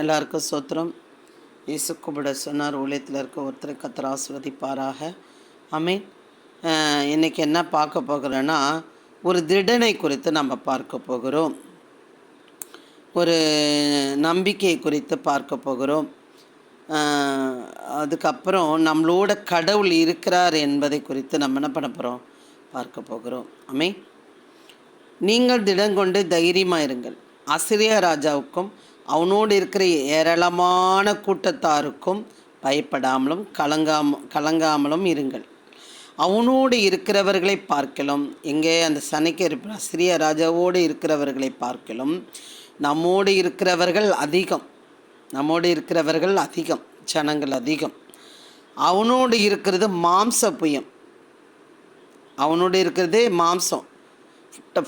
எல்லாருக்கும் சோத்திரம் இயேசு கூப்பிட சொன்னார் ஊழியத்தில் இருக்க ஒருத்தரை கத்தர் ஆஸ்வதிப்பாராக அமீன் இன்றைக்கி என்ன பார்க்க போகிறோன்னா ஒரு திடனை குறித்து நம்ம பார்க்க போகிறோம். ஒரு நம்பிக்கை குறித்து பார்க்க போகிறோம். அதுக்கப்புறம் நம்மளோட கடவுள் இருக்கிறார் என்பதை குறித்து நம்ம என்ன பண்ண போகிறோம் பார்க்க போகிறோம். அமே நீங்கள் திடங்கொண்டு தைரியமாக இருங்கள். அசிரியா ராஜாவுக்கும் அவனோடு இருக்கிற ஏராளமான கூட்டத்தாருக்கும் பயப்படாமலும் கலங்காம கலங்காமலும் இருங்கள். அவனோடு இருக்கிறவர்களை பார்க்கலாம் எங்கே அந்த சனைக்கு இருப்ப ராஜாவோடு இருக்கிறவர்களை பார்க்கலாம் நம்மோடு இருக்கிறவர்கள் அதிகம். நம்மோடு இருக்கிறவர்கள் அதிகம் ஜனங்கள் அதிகம். அவனோடு இருக்கிறது மாம்ச புயம். அவனோடு இருக்கிறது மாம்சம்.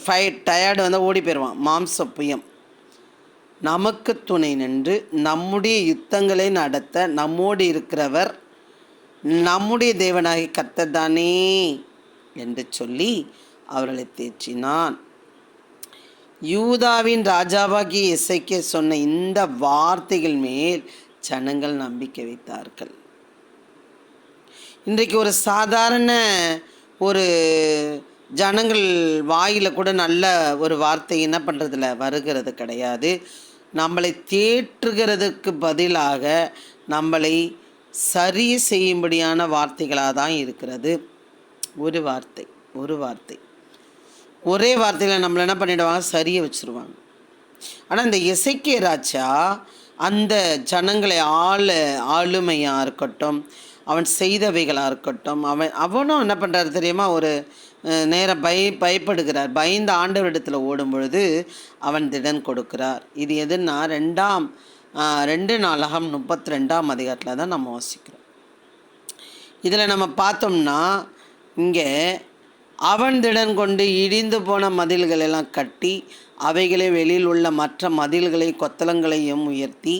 ஃபை டயர்டு வந்து ஓடி போயிடுவான். மாம்ச புயம். நமக்கு துணை நின்று நம்முடைய யுத்தங்களை நடத்த நம்மோடு இருக்கிறவர் நம்முடைய தேவனாகி கத்ததானே தானே என்று சொல்லி அவர்களை தேற்றினான். யூதாவின் ராஜாவாகிய இசைக்க சொன்ன இந்த வார்த்தைகள் மேல் ஜனங்கள் நம்பிக்கை வைத்தார்கள். இன்றைக்கு ஒரு சாதாரண ஒரு ஜனங்கள் வாயில் கூட நல்ல ஒரு வார்த்தை என்ன பண்ணுறதில்ல வருகிறது கிடையாது. நம்மளை தேற்றுகிறதுக்கு பதிலாக நம்மளை சரி செய்யும்படியான வார்த்தைகளாக தான் இருக்கிறது. ஒரு வார்த்தை ஒரு வார்த்தை. ஒரே வார்த்தையில் நம்மளை என்ன பண்ணிடுவாங்க? சரியை வச்சுருவாங்க. ஆனால் இந்த இசைக்கிய ராஜா அந்த ஜனங்களை ஆள ஆளுமையாக இருக்கட்டும் அவன் செய்தவைகளாக இருக்கட்டும். அவன் அவனும் என்ன பண்ணுறாரு தெரியுமா? ஒரு நேரம் பய பயப்படுகிறார். பயந்த ஆண்டவரிடத்தில் ஓடும் பொழுது அவன் திடன் கொடுக்கிறார். இது எதுன்னா ரெண்டாம் ரெண்டு நாளகம் முப்பத்தி ரெண்டாம் அதிகாரத்தில் தான் நம்ம வாசிக்கிறோம். இதில் நம்ம பார்த்தோம்னா இங்கே அவன் திடன் கொண்டு இடிந்து போன மதில்கள் எல்லாம் கட்டி அவைகளை வெளியில் உள்ள மற்ற மதில்களை கொத்தளங்களையும் உயர்த்தி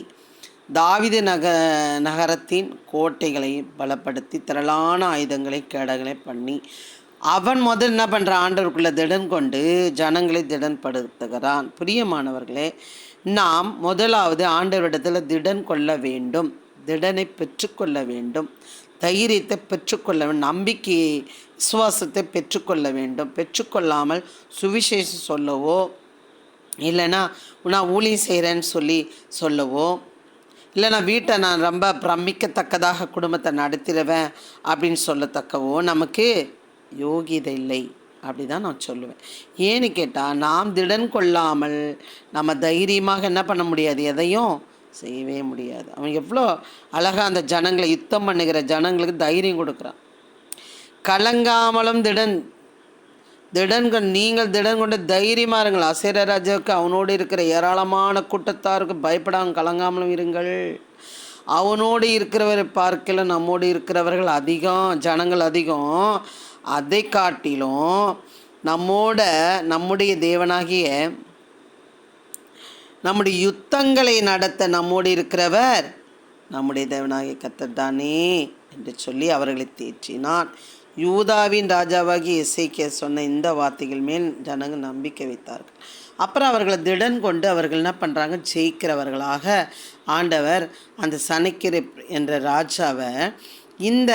தாவிது நக நகரத்தின் கோட்டைகளை பலப்படுத்தி திரளான ஆயுதங்களை கேடகளை பண்ணி அவன் முதல் என்ன பண்ணுற ஆண்டவருக்குள்ள திடன் கொண்டு ஜனங்களை திடன்படுத்துகிறான். பிரியமானவர்களே நாம் முதலாவது ஆண்டவரிடத்தில் திடன் கொள்ள வேண்டும். திடனை பெற்றுக்கொள்ள வேண்டும். தைரியத்தை பெற்றுக்கொள்ள வேண்டும். நம்பிக்கையை விசுவாசத்தை பெற்றுக்கொள்ள வேண்டும். பெற்றுக்கொள்ளாமல் சுவிசேஷம் சொல்லவோ இல்லைன்னா நான் ஊழியம் செய்கிறேன்னு சொல்லி சொல்லவோ இல்லை நான் வீட்டை நான் ரொம்ப பிரமிக்கத்தக்கதாக குடும்பத்தை நடத்திடுவேன் அப்படின்னு சொல்லத்தக்கவோ நமக்கு யோகியதை இல்லை அப்படி தான் நான் சொல்லுவேன். ஏன்னு கேட்டால் நாம் திடன் கொள்ளாமல் நம்ம தைரியமாக என்ன பண்ண முடியாது? எதையும் செய்யவே முடியாது. அவன் எவ்வளோ அழகாக அந்த ஜனங்களை யுத்தம் பண்ணுகிற ஜனங்களுக்கு தைரியம் கொடுக்குறான். கலங்காமலும் திடன் திடன்கள் நீங்கள் திடன் கொண்டு தைரியமாக இருங்கள் அசேரராஜாவுக்கு அவனோடு இருக்கிற ஏராளமான கூட்டத்தாருக்கு பயப்படாமல் கலங்காமலும் இருங்கள். அவனோடு இருக்கிறவரை பார்க்கல நம்மோடு இருக்கிறவர்கள் அதிகம் ஜனங்கள் அதிகம். அதை காட்டிலும் நம்மோட நம்முடைய தேவனாகிய நம்முடைய யுத்தங்களை நடத்த நம்மோடு இருக்கிறவர் நம்முடைய தேவனாகிய கர்த்தர் தானே என்று சொல்லி அவர்களை தேற்றினான். யூதாவின் ராஜாவாகி இசைக்க சொன்ன இந்த வார்த்தைகள் மேல் ஜனங்கள் நம்பிக்கை வைத்தார்கள். அப்புறம் அவர்களை திடன் கொண்டு அவர்கள் என்ன பண்ணுறாங்க ஜெயிக்கிறவர்களாக ஆண்டவர் அந்த சனைக்கிற என்ற ராஜாவை இந்த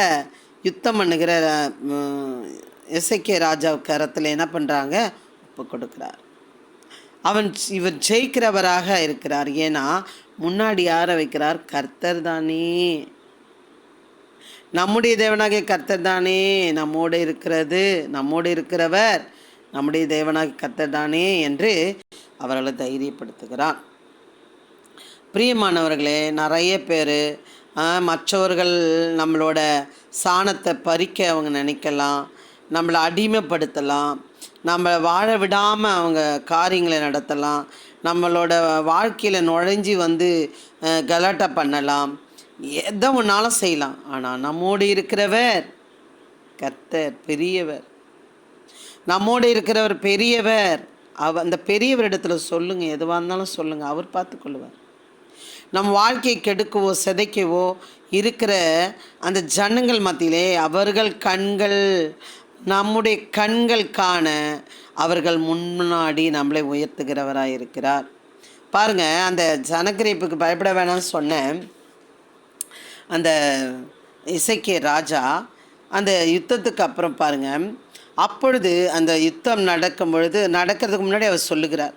யுத்தம் பண்ணுகிற இசைக்கிய ராஜா கரத்தில் என்ன பண்ணுறாங்க ஒப்பு கொடுக்குறார். அவன் இவர் ஜெயிக்கிறவராக இருக்கிறார். ஏன்னா முன்னாடி யாரை வைக்கிறார்? கர்த்தர் தானே. நம்முடைய தேவனாகிய கர்த்தர் தானே நம்மோடு இருக்கிறது நம்மோடு இருக்கிறவர் நம்முடைய தேவனாகிய கர்த்தர் தானே என்று அவர்களை தைரியப்படுத்துகிறான் பிரியமானவர்களே நிறைய பேர் மற்றவர்கள் நம்மளோட சாணத்தை பறிக்க அவங்க நினைக்கலாம் நம்மளை அடிமைப்படுத்தலாம் நம்ம வாழ விடாமல் அவங்க காரியங்களை நடத்தலாம் நம்மளோட வாழ்க்கையில் நுழைஞ்சி வந்து கலாட்டை பண்ணலாம் எதை ஒன்றாலும் செய்யலாம். ஆனால் நம்மோடு இருக்கிறவர் கத்தர் பெரியவர். நம்மோடு இருக்கிறவர் பெரியவர். அவ அந்த பெரியவரிடத்தில் சொல்லுங்கள் எதுவாக இருந்தாலும் சொல்லுங்கள் அவர் பார்த்துக்கொள்ளுவார். நம் வாழ்க்கையை கெடுக்கவோ சிதைக்கவோ இருக்கிற அந்த ஜனங்கள் மத்தியிலே அவர்கள் கண்கள் நம்முடைய கண்கள் காண அவர்கள் முன்னாடி நம்மளை உயர்த்துகிறவராக இருக்கிறார் பாருங்கள் அந்த சனக்கிரேப்புக்கு பயப்பட வேணாம்னு சொன்னேன். அந்த இசைக்கே ராஜா அந்த யுத்தத்துக்கு அப்புறம் பாருங்கள் அப்பொழுது அந்த யுத்தம் நடக்கும் பொழுது நடக்கிறதுக்கு முன்னாடி அவர் சொல்லுகிறார்.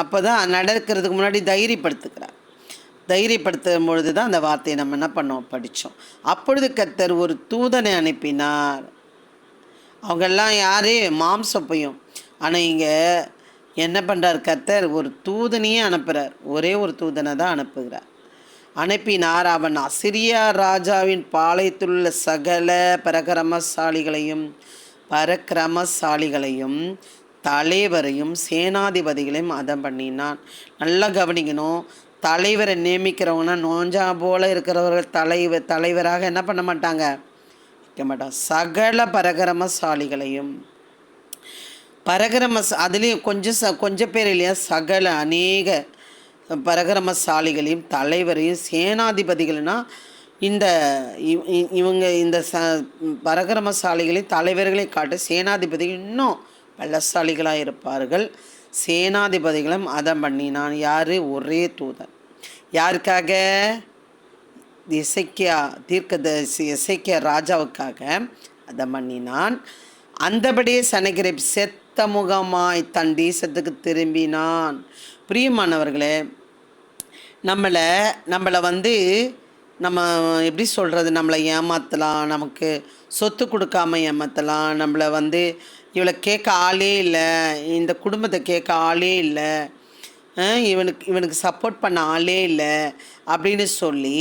அப்போ தான் நடக்கிறதுக்கு முன்னாடி தைரியப்படுத்துகிறார். தைரியப்படுத்தும் பொழுது தான் அந்த வார்த்தையை நம்ம என்ன பண்ணோம்? படித்தோம். அப்பொழுது கர்த்தர் ஒரு தூதனை அனுப்பினார். அவங்கெல்லாம் யார்? மாம்சப்பையும் ஆனால் இங்கே என்ன பண்ணுறார் கர்த்தர்? ஒரு தூதனையே அனுப்புகிறார் ஒரே ஒரு தூதனை தான் அனுப்புகிறார். அனுப்பினார் அவன் அசிரியா ராஜாவின் பாளையத்திலுள்ள சகல பரக்கிரமசாலிகளையும் பரக்கிரமசாலிகளையும் தலைவரையும் சேனாதிபதிகளையும் அதம் பண்ணினான். நல்லா கவனிக்கணும். தலைவரை நியமிக்கிறவங்கன்னா நோஞ்சா போல இருக்கிறவர்கள் தலைவர் தலைவராக என்ன பண்ண மாட்டாங்க? வைக்க மாட்டாங்க சகல பரகிரமசாலிகளையும். பரகிரம அதுலேயும் கொஞ்சம் ச கொஞ்சம் பேர் இல்லையா? சகல அநேக பரகிரமசாலிகளையும் தலைவரையும் சேனாதிபதிகள்னா இந்த இ- இவங்க இந்த ச பரகரமசாலிகளையும் தலைவர்களை காட்டு சேனாதிபதிகள் இன்னும் பலசாலிகளாக இருப்பார்கள். சேனாதிபதிகளும் அதம் பண்ணினான் யார்? ஒரே தூதன். யாருக்காக? இசைக்கியா தீர்க்க இசைக்கிய ராஜாவுக்காக அதை பண்ணினான். அந்தபடியே சனகிரை செத்த முகமாய் தன் தேசத்துக்கு திரும்பினான். பிரியமானவர்களே நம்மளை நம்மளை வந்து நம்ம எப்படி சொல்கிறது நம்மளை ஏமாற்றலாம் நமக்கு சொத்து கொடுக்காம ஏமாற்றலாம் நம்மளை வந்து இவளை கேட்க ஆளே இல்லை. இந்த குடும்பத்தை கேட்க ஆளே இல்லை. இவனுக்கு இவனுக்கு சப்போர்ட் பண்ண ஆளே இல்லை அப்படின்னு சொல்லி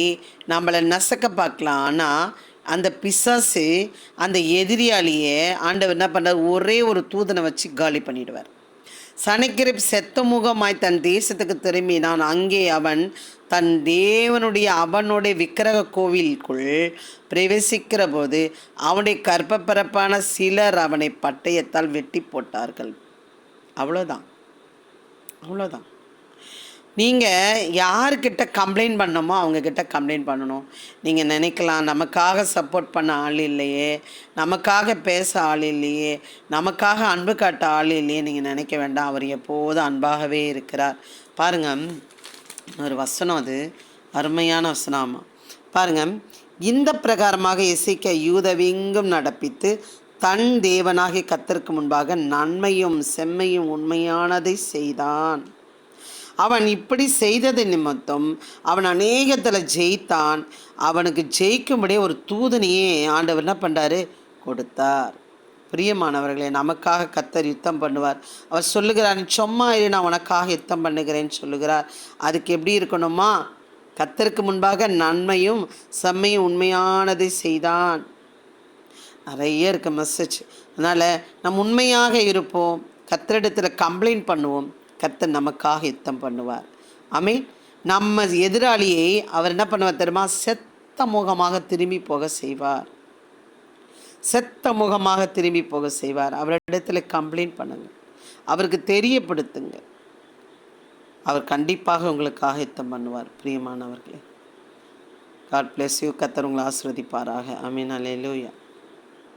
நம்மளை நசக்க பார்க்கலாம். ஆனால் அந்த பிசாசு அந்த எதிரியாலேயே ஆண்டவர் என்ன பண்ணார் ஒரே ஒரு தூதனை வச்சு காலி பண்ணிடுவார். சனிக்கிரிப் செத்த முகமாய் தன் தேசத்துக்கு திரும்பினான். அங்கே அவன் தன் தேவனுடைய அவனுடைய விக்கிரக கோவிலுக்குள் பிரவேசிக்கிற போது அவனுடைய கர்ப்பப்பரப்பான சிலர் அவனை பட்டயத்தால் வெட்டி போட்டார்கள். அவ்வளோதான் அவ்வளோதான் நீங்கள் யாருக்கிட்ட கம்ப்ளைண்ட் பண்ணணுமோ அவங்கக்கிட்ட கம்ப்ளைண்ட் பண்ணணும். நீங்கள் நினைக்கலாம் நமக்காக சப்போர்ட் பண்ண ஆள் இல்லையே நமக்காக பேச ஆள் இல்லையே நமக்காக அன்பு காட்ட ஆள் இல்லையே நீங்கள் நினைக்க வேண்டாம். அவர் எப்போதும் அன்பாகவே இருக்கிறார். பாருங்கள் ஒரு வசனம் அது. அருமையான வசனமா பாருங்கள் இந்த பிரகாரமாக இசைக்க யூதவெங்கும் நடப்பித்து தன் தேவனாகிய கத்திற்கு முன்பாக நன்மையும் செம்மையும் உண்மையானதை செய்தான். அவன் இப்படி செய்தது நிமித்தம் அவன் அநேகத்தில் ஜெயித்தான். அவனுக்கு ஜெயிக்கும்படியே ஒரு தூதனையே ஆண்டவர் என்ன பண்ணுறாரு கொடுத்தார். பிரியமானவர்களே நமக்காக கத்தர் யுத்தம் பண்ணுவார். அவர் சொல்லுகிறார் "நீ சும்மா இரு நான் உனக்காக யுத்தம் பண்ணுகிறேன்னு சொல்லுகிறார். அதுக்கு எப்படி இருக்கணுமா? கத்தருக்கு முன்பாக நன்மையும் செம்மையும் உண்மையானதை செய்தான். நிறைய இருக்குது மெசேஜ் அதனால் நம்ம உண்மையாக இருப்போம். கத்தரிடத்தில் கம்ப்ளைண்ட் பண்ணுவோம். கர்த்தர் நமக்காக யுத்தம் பண்ணுவார். அமீன் நம்ம எதிராளியை அவர் என்ன பண்ணுவார் தெரியுமா? செத்த முகமாக திரும்பி போக செய்வார். செத்த முகமாக திரும்பி போக செய்வார். அவரிடத்தில் கம்ப்ளைண்ட் பண்ணுங்க. அவருக்கு தெரியப்படுத்துங்க. அவர் கண்டிப்பாக உங்களுக்காக யுத்தம் பண்ணுவார். பிரியமானவர்களே. காட் பிளஸ் யூ கத்தர் உங்களை ஆசிர்வதிப்பாராக. அமீன் அலையிலூயா